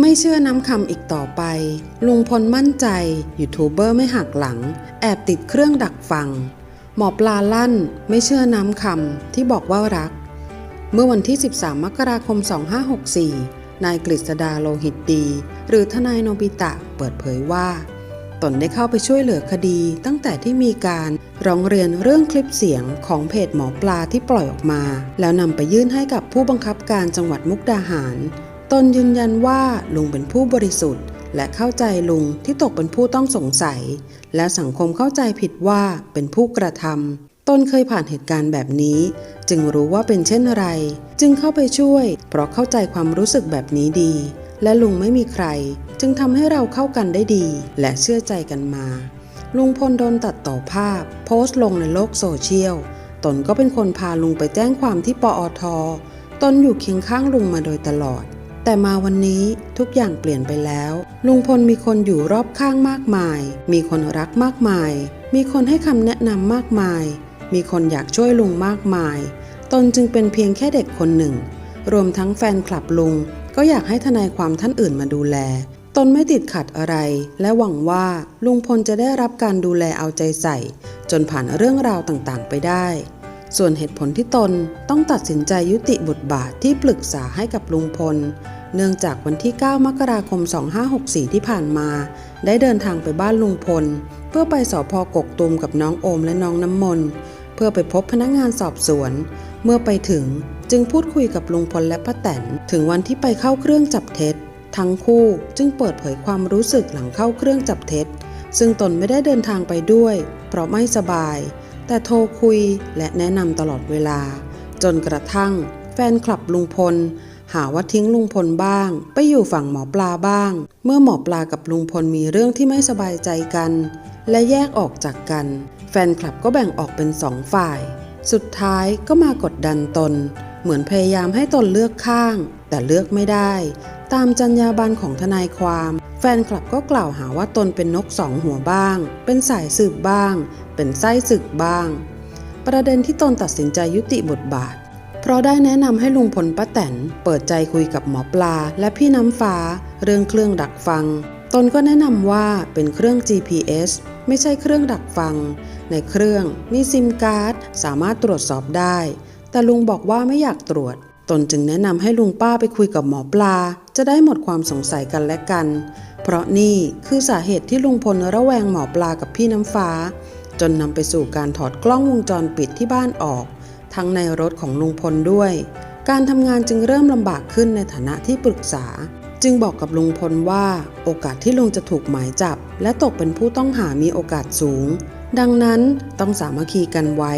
ไม่เชื่อน้ำคำอีกต่อไป ลุงพลมั่นใจ ยูทูบเบอร์ไม่หักหลัง แอบติดเครื่องดักฟัง หมอปลาลั่น ไม่เชื่อน้ำคำที่บอกว่ารัก เมื่อวันที่ 13 มกราคม 2564 นายกฤษดาโลหิตดี หรือทนายโนบิตะเปิดเผยว่า ตนได้เข้าไปช่วยเหลือคดีตั้งแต่ที่มีการร้องเรียนเรื่องคลิปเสียงของเพจหมอปลาที่ปล่อยออกมา แล้วนำไปยื่นให้กับผู้บังคับการจังหวัดมุกดาหาร ตนยืนยันว่าลุงเป็นผู้บริสุทธิ์ และเข้าใจลุงที่ตกเป็นผู้ต้องสงสัย และสังคมเข้าใจผิดว่าเป็นผู้กระทำตนเคยผ่านเหตุการณ์แบบนี้ จึงรู้ว่าเป็นเช่นไร จึงเข้าไปช่วย เพราะเข้าใจความรู้สึกแบบนี้ดี และลุงไม่มีใคร จึงทำให้เราเข้ากันได้ดี และเชื่อใจกันมา ลุงพลโดนตัดต่อภาพ โพสต์ลงในโลกโซเชียลตนก็เป็นคนพาลุงไปแจ้งความที่ปอทตนอยู่เคียงข้างลุงมาโดยตลอด แต่มาวันนี้ทุกอย่างเปลี่ยนไปแล้ว ลุงพลมีคนอยู่รอบข้างมากมาย มีคนรักมากมาย มีคนให้คำแนะนำมากมาย มีคนอยากช่วยลุงมากมาย ตนจึงเป็นเพียงแค่เด็กคนหนึ่ง รวมทั้งแฟนคลับลุง ก็อยากให้ทนายความท่านอื่นมาดูแล ตนไม่ติดขัดอะไร และหวังว่าลุงพลจะได้รับการดูแลเอาใจใส่ จนผ่านเรื่องราวต่างๆ ไปได้ ส่วนเหตุผลที่ตนต้องตัดสินใจยุติบทบาทที่ปรึกษาให้กับลุงพล เนื่องจากวันที่ 9 มกราคม 2564 ที่ผ่านมา ได้เดินทางไปบ้านลุงพล เพื่อไปสอพอกกตุมกับน้องโอมและน้องน้ำมนต์เพื่อไปพบพนักงานสอบสวน เมื่อไปถึงจึงพูดคุยกับลุงพลและป้าแตนถึงวันที่ไปเข้าเครื่องจับเท็จ ทั้งคู่จึงเปิดเผยความรู้สึกหลังเข้าเครื่องจับเท็จ ซึ่งตนไม่ได้เดินทางไปด้วย เพราะไม่สบาย แต่โทรคุยและแนะนำตลอดเวลา จนกระทั่ง แฟนคลับลุงพล หาว่าทิ้งลุงพลบ้าง ไปอยู่ฝั่งหมอปลาบ้าง เมื่อหมอปลากับลุงพลมีเรื่องที่ไม่สบายใจกัน และแยกออกจากกัน แฟนคลับก็แบ่งออกเป็นสองฝ่าย สุดท้ายก็มากดดันตน เหมือนพยายามให้ตนเลือกข้าง แต่เลือกไม่ได้ ตามจรรยาบรรณของทนายความ แฟนคลับก็กล่าวหาว่าตนเป็นนกสองหัวบ้าง เป็นสายสืบบ้าง เป็นไส้ศึกบ้าง ประเด็นที่ตนตัดสินใจยุติบทบาท เพราะได้แนะนำให้ลุงพลป้าแตนเปิดใจคุยกับหมอปลา และพี่น้ำฟ้า เรื่องเครื่องดักฟัง ตนก็แนะนำว่าเป็นเครื่อง GPS ไม่ใช่เครื่องดักฟัง ในเครื่องมีซิมการ์ดสามารถตรวจสอบได้ แต่ลุงบอกว่าไม่อยากตรวจ ตนจึงแนะนำให้ลุงป้าไปคุยกับหมอปลา จะได้หมดความสงสัยกันและกัน เพราะนี่คือสาเหตุที่ลุงพลระแวงหมอปลากับพี่น้ำฟ้า จนนำไปสู่การถอดกล้องวงจรปิดที่บ้านออก ทั้งในรถของลุงพลด้วย การทำงานจึงเริ่มลำบากขึ้นในฐานะที่ปรึกษา จึงบอกกับลุงพลว่าโอกาสที่ลุงจะถูกหมายจับ และตกเป็นผู้ต้องหามีโอกาสสูง ดังนั้นต้องสามัคคีกันไว้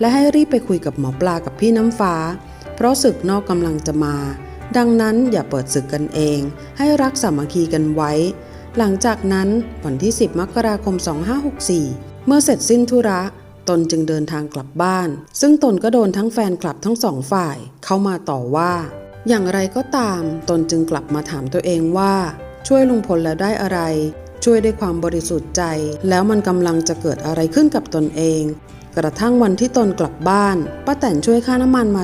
และให้รีบไปคุยกับหมอปลากับพี่น้ำฟ้า เพราะศึกนอกกำลังจะมา ดังนั้นอย่าเปิดศึกกันเอง ให้รักสามัคคีกันไว้ หลังจากนั้นวันที่ 10 มกราคม 2564 เมื่อเสร็จสิ้นธุระตนจึงเดินทางกลับบ้าน ซึ่งตนก็โดนทั้งแฟนคลับทั้งสองฝ่าย เข้ามาต่อว่า อย่างไรก็ตาม ตนจึงกลับมาถามตัวเองว่า ช่วยลุงพลแล้วได้อะไร ช่วยด้วยความบริสุทธิ์ใจ แล้วมันกำลังจะเกิดอะไรขึ้นกับตนเอง กระทั่งวันที่ตนกลับบ้านป้าแตนช่วยค่าน้ำมันมา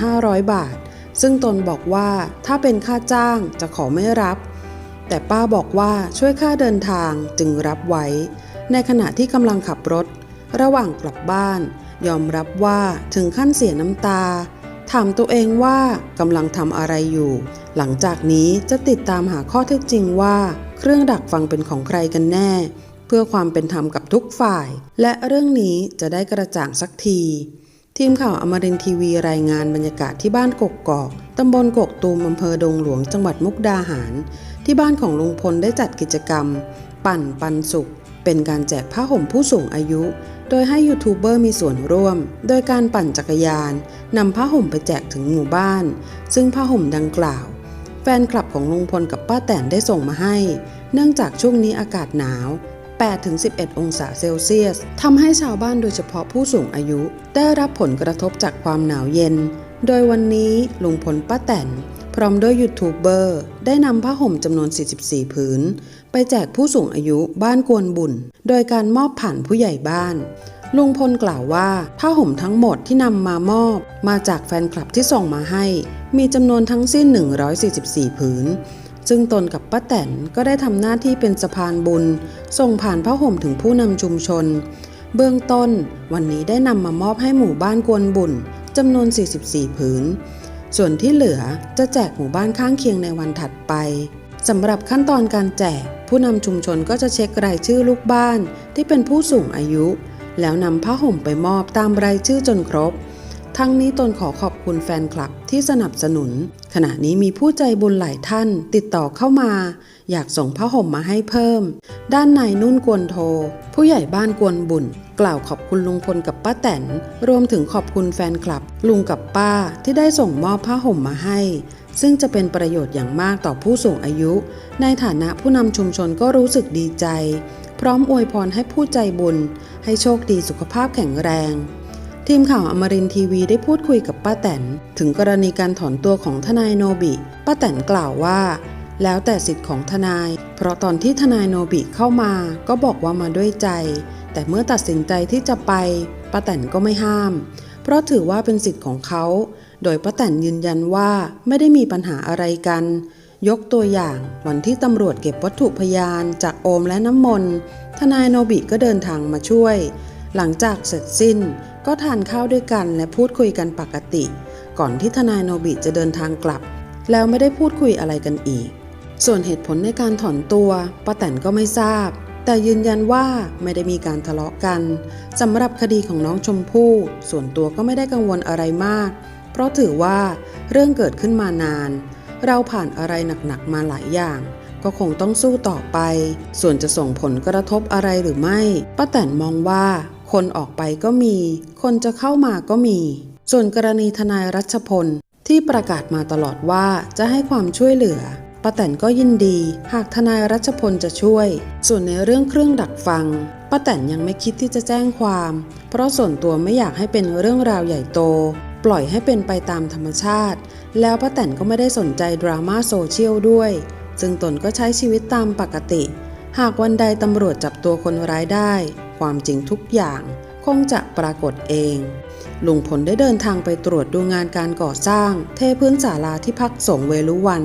3,500 บาท ซึ่งตนบอกว่าถ้าเป็นค่าจ้างจะขอไม่รับ แต่ป้าบอกว่าช่วยค่าเดินทางจึงรับไว้ ในขณะที่กำลังขับรถ ระหว่างกลับบ้าน ยอมรับว่าถึงขั้นเสียน้ำตา ถามตัวเองว่ากำลังทำอะไรอยู่ หลังจากนี้จะติดตามหาข้อเท็จจริงว่า เครื่องดักฟังเป็นของใครกันแน่ พื่อความเป็นธรรมกับทุกฝ่าย และเรื่องนี้จะได้กระจ่างสักที ทีมข่าวอมรินทร์ทีวีรายงานบรรยากาศที่บ้านกกกอกตำบลกกตูมอำเภอดงหลวงจังหวัดมุกดาหาร ที่บ้านของลุงพลได้จัดกิจกรรม ปั่นปันสุข เป็นการแจกผ้าห่มผู้สูงอายุ โดยให้ยูทูบเบอร์มีส่วนร่วม โดยการปั่นจักรยานนำผ้าห่มไปแจกถึงหมู่บ้าน ซึ่งผ้าห่มดังกล่าว แฟนคลับของลุงพลกับป้าแตนได้ส่งมาให้ เนื่องจากช่วงนี้อากาศหนาว 8-11 องศาเซลเซียสทำให้ชาวบ้านโดยเฉพาะผู้สูงอายุ ได้รับผลกระทบจากความหนาวเย็น โดยวันนี้ลุงพลป้าแตนพร้อมด้วยยูทูบเบอร์ได้นำผ้าห่มจำนวน 44 ผืน ไปแจกผู้สูงอายุบ้านกวนบุญ โดยการมอบผ่านผู้ใหญ่บ้าน ลุงพลกล่าวว่าผ้าห่มทั้งหมดที่นำมามอบ มาจากแฟนคลับที่ส่งมาให้ มีจำนวนทั้งสิ้น 144 ผืน ซึ่งตนกับป้าแตนก็ได้ทำหน้าที่เป็นสะพานบุญ ส่งผ่านผ้าห่มถึงผู้นำชุมชน เบื้องต้นวันนี้ได้นำมามอบให้หมู่บ้านกวนบุญจำนวน 44 ผืน ส่วนที่เหลือจะแจกหมู่บ้านข้างเคียงในวันถัดไปสำหรับขั้นตอนการแจก ผู้นำชุมชนก็จะเช็ครายชื่อลูกบ้านที่เป็นผู้สูงอายุ แล้วนำผ้าห่มไปมอบตามรายชื่อจนครบ ทั้งนี้ตนขอขอบคุณแฟนคลับที่สนับสนุน ขณะนี้มีผู้ใจบุญหลายท่านติดต่อเข้ามา อยากส่งผ้าห่มมาให้เพิ่ม ด้านนายนุ่นกวนโท ผู้ใหญ่บ้านกวนบุญ กล่าวขอบคุณลุงพลกับป้าแตน รวมถึงขอบคุณแฟนคลับ ลุงกับป้าที่ได้ส่งมอบผ้าห่มมาให้ ซึ่งจะเป็นประโยชน์อย่างมากต่อผู้สูงอายุ ในฐานะผู้นำชุมชนก็รู้สึกดีใจ พร้อมอวยพรให้ผู้ใจบุญ ให้โชคดีสุขภาพแข็งแรง ทีมข่าวอมรินทีวีได้พูดคุยกับป้าแตน ถึงกรณีการถอนตัวของทนายโนบิป้าแตนกล่าวว่า แล้วแต่สิทธิ์ของทนาย เพราะตอนที่ทนายโนบิเข้ามาก็บอกว่ามาด้วยใจ แต่เมื่อตัดสินใจที่จะไปป้าแตนก็ไม่ห้าม เพราะถือว่าเป็นสิทธิ์ของเขา โดยป้าแตนยืนยันว่าไม่ได้มีปัญหาอะไรกัน ยกตัวอย่างวันที่ตำรวจเก็บวัตถุพยานจากโอมและน้ำมนทนายโนบิก็เดินทางมาช่วย หลังจากเสร็จสิ้น ก็ทานข้าวด้วยกันและพูดคุยกันปกติ ก่อนที่ทนายโนบิจะเดินทางกลับ แล้วไม่ได้พูดคุยอะไรกันอีก ส่วนเหตุผลในการถอนตัวป้าแตนก็ไม่ทราบ แต่ยืนยันว่าไม่ได้มีการทะเลาะกันสำหรับคดีของน้องชมพู่ส่วนตัวก็ไม่ได้กังวลอะไรมาก เพราะถือว่าเรื่องเกิดขึ้นมานาน เราผ่านอะไรหนักๆมาหลายอย่างก็คงต้องสู้ต่อไป ส่วนจะส่งผลกระทบอะไรหรือไม่ ป้าแตนมองว่า คนออกไปก็มี คนจะเข้ามาก็มี ส่วนกรณีทนายรัชพลที่ประกาศมาตลอดว่าจะให้ความช่วยเหลือป้าแตนก็ยินดี หากทนายรัชพลจะช่วย ส่วนในเรื่องเครื่องดักฟังป้าแตนยังไม่คิดที่จะแจ้งความ เพราะส่วนตัวไม่อยากให้เป็นเรื่องราวใหญ่โต ปล่อยให้เป็นไปตามธรรมชาติ แล้วป้าแตนก็ไม่ได้สนใจดราม่าโซเชียลด้วย ซึ่งตนก็ใช้ชีวิตตามปกติ หากวันใดตำรวจจับตัวคนร้ายได้ ความจริงทุกอย่าง คงจะปรากฏเอง ลุงพลได้เดินทางไปตรวจดูงานการก่อสร้าง เทพื้นศาลาที่พักสงเวลุวัน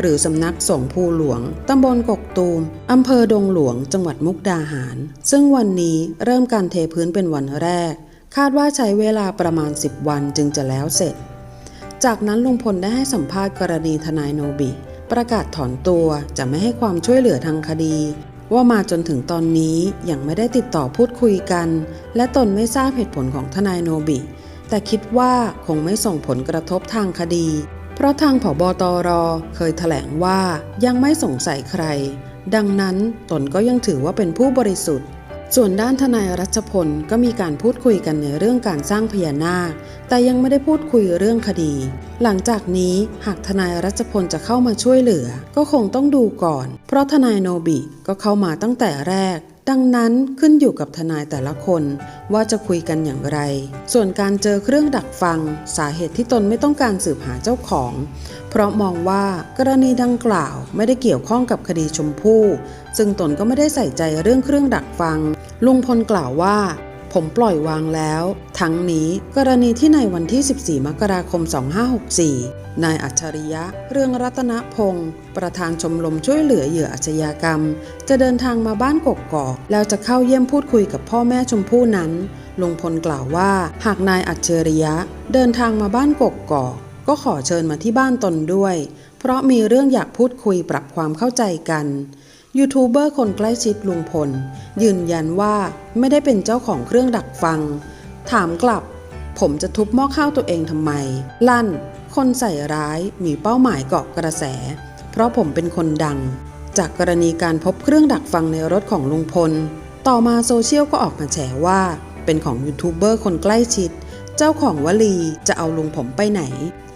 หรือสำนักสงภูหลวง ตำบลกกตูม อำเภอดงหลวง จังหวัดมุกดาหาร ซึ่งวันนี้เริ่มการเทพื้นเป็นวันแรก คาดว่าใช้เวลาประมาณ 10 วันจึงจะแล้วเสร็จ จากนั้นลุงพลได้ให้สัมภาษณ์กรณีทนายโนบิประกาศถอนตัวจะไม่ให้ความช่วยเหลือทางคดี ว่ามาจนถึงตอนนี้ยังไม่ได้ติดต่อพูดคุยกัน และตนไม่ทราบเหตุผลของทนายโนบิ แต่คิดว่าคงไม่ส่งผลกระทบทางคดี เพราะทางผบตรเคยแถลงว่ายังไม่สงสัยใคร ดังนั้นตนก็ยังถือว่าเป็นผู้บริสุทธิ์ ส่วนด้านทนายรัชพลก็มีการพูดคุยกันในเรื่องการสร้างพญานาค แต่ยังไม่ได้พูดคุยเรื่องคดี หลังจากนี้หากทนายรัชพลจะเข้ามาช่วยเหลือ ก็คงต้องดูก่อน เพราะทนายโนบิก็เข้ามาตั้งแต่แรก ดังนั้นขึ้นอยู่กับทนายแต่ละคน ว่าจะคุยกันอย่างไร ส่วนการเจอเครื่องดักฟัง สาเหตุที่ตนไม่ต้องการสืบหาเจ้าของ เพราะมองว่ากรณีดังกล่าวไม่ได้เกี่ยวข้องกับคดีชมพู่ซึ่งตนก็ไม่ได้ใส่ใจเรื่องเครื่องดักฟัง ลุงพลกล่าวว่า ผมปล่อยวางแล้ว ทั้งนี้กรณีที่ในวันที่ 14 มกราคม 2564 นายอัจฉริยะ เรื่องรัตนพงศ์ประธานชมรมช่วยเหลือเหยื่ออาชญากรรม จะเดินทางมาบ้านกกอก แล้วจะเข้าเยี่ยมพูดคุยกับพ่อแม่ชมพู่นั้นลุงพลกล่าวว่า หากนายอัจฉริยะ เดินทางมาบ้านกกอก ก็ขอเชิญมาที่บ้านตนด้วย เพราะมีเรื่องอยากพูดคุยปรับความเข้าใจกัน ยูทูบเบอร์คนใกล้ชิดลุงพล ยืนยันว่าไม่ได้เป็นเจ้าของเครื่องดักฟัง ถามกลับ ผมจะทุบหม้อข้าวตัวเองทำไม ลั่น คนใส่ร้ายมีเป้าหมายเกาะกระแส เพราะผมเป็นคนดัง จากกรณีการพบเครื่องดักฟังในรถของลุงพล ต่อมาโซเชียลก็ออกมาแฉว่า เป็นของยูทูบเบอร์คนใกล้ชิด เจ้าของวลีจะเอาลุงผมไปไหน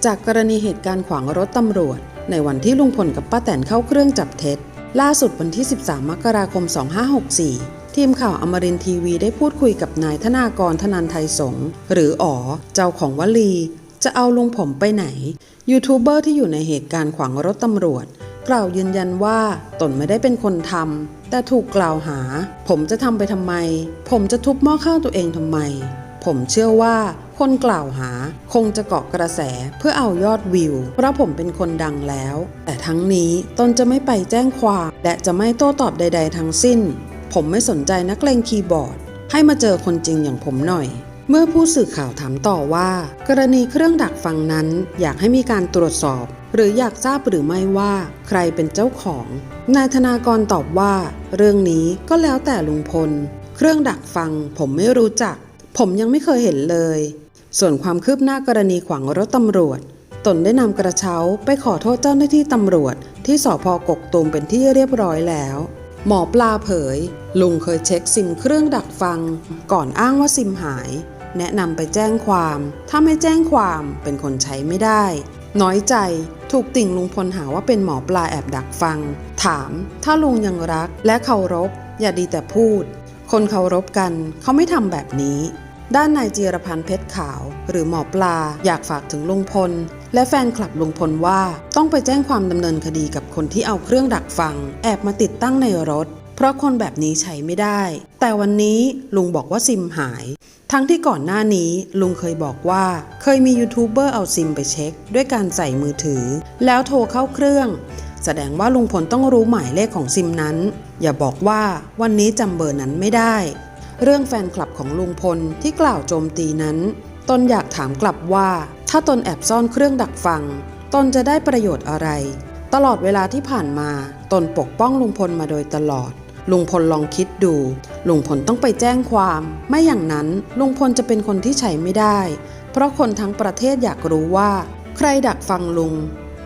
จากกรณีเหตุการณ์ขวางรถตำรวจ ในวันที่ลุงพลกับป้าแตนเข้าเครื่องจับเท็จ ล่าสุดวันที่ 13 มกราคม 2564 ทีมข่าวอมรินทีวีได้พูดคุยกับนายธนากรธนันไทยสงหรืออ๋อเจ้าของวลี จะเอาลุงผมไปไหน ยูทูบเบอร์ที่อยู่ในเหตุการณ์ขวางรถตำรวจ กล่าวยืนยันว่าตนไม่ได้เป็นคนทำแต่ถูกกล่าวหา ผมจะทำไปทำไม ผมจะทุบหม้อข้าวตัวเองทำไม ผมเชื่อว่าคนกล่าวหาคงจะเกาะกระแสเพื่อเอายอดวิว เพราะผมเป็นคนดังแล้ว แต่ทั้งนี้ตนจะไม่ไปแจ้งความและจะไม่โต้ตอบใด ๆ ทั้งสิ้น ผมไม่สนใจนักเลงคีย์บอร์ด ให้มาเจอคนจริงอย่างผมหน่อย เมื่อผู้สื่อข่าวถามต่อว่า กรณีเครื่องดักฟังนั้นอยากให้มีการตรวจสอบ หรืออยากทราบหรือไม่ว่า ใครเป็นเจ้าของ นายธนากรตอบว่า เรื่องนี้ก็แล้วแต่ลุงพล เครื่องดักฟังผมไม่รู้จัก ผมยังไม่เคยเห็นเลย ส่วนความคืบหน้ากรณีขวางรถตำรวจ ตนได้นำกระเช้าไปขอโทษเจ้าหน้าที่ตำรวจ ที่สพกกตูมเป็นที่เรียบร้อยแล้ว หมอปลาเผย ลุงเคยเช็คซิมเครื่องดักฟัง ก่อนอ้างว่าซิมหาย แนะนำไปแจ้งความ ถ้าไม่แจ้งความเป็นคนใช้ไม่ได้ น้อยใจถูกติ่งลุงพลหาว่าเป็นหมอปลาแอบดักฟัง ถาม ถ้าลุงยังรักและเคารพ อย่าดีแต่พูด คนเคารพกันเขาไม่ทำแบบนี้ ด้านนายจีรพันธ์เพชรขาว หรือหมอปลาอยากฝากถึงลุงพล และแฟนคลับลุงพลว่าต้องไปแจ้งความดำเนินคดีกับคนที่เอาเครื่องดักฟัง แอบมาติดตั้งในรถ เพราะคนแบบนี้ใช้ไม่ได้ แต่วันนี้ลุงบอกว่าซิมหาย ทั้งที่ก่อนหน้านี้ลุงเคยบอกว่า เคยมียูทูบเบอร์เอาซิมไปเช็ค ด้วยการใส่มือถือ แล้วโทรเข้าเครื่อง แสดงว่าลุงพลต้องรู้หมายเลขของซิมนั้น อย่าบอกว่าวันนี้จำเบอร์นั้นไม่ได้ เรื่องแฟนคลับของลุงพลที่กล่าวโจมตีนั้น ตนอยากถามกลับว่า ถ้าตนแอบซ่อนเครื่องดักฟัง ตนจะได้ประโยชน์อะไร ตลอดเวลาที่ผ่านมา ตนปกป้องลุงพลมาโดยตลอด ลุงพลลองคิดดู ลุงพลต้องไปแจ้งความ ไม่อย่างนั้นลุงพลจะเป็นคนที่ใช้ไม่ได้ เพราะคนทั้งประเทศอยากรู้ว่า ใครดักฟังลุง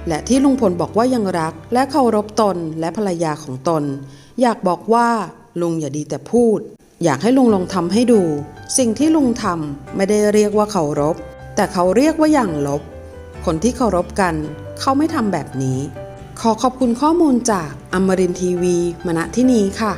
และที่ลุงพลบอกว่ายังรัก และเคารพตนและภรรยาของตน อยากบอกว่าลุงอย่าดีแต่พูด อยากให้ลุงลองทำให้ดู สิ่งที่ลุงทำไม่ได้เรียกว่าเคารพ แต่เขาเรียกว่าอย่างลบ คนที่เคารพกัน เขาไม่ทำแบบนี้ ขอขอบคุณข้อมูลจากอมรินทีวีมณที่นี้ค่ะ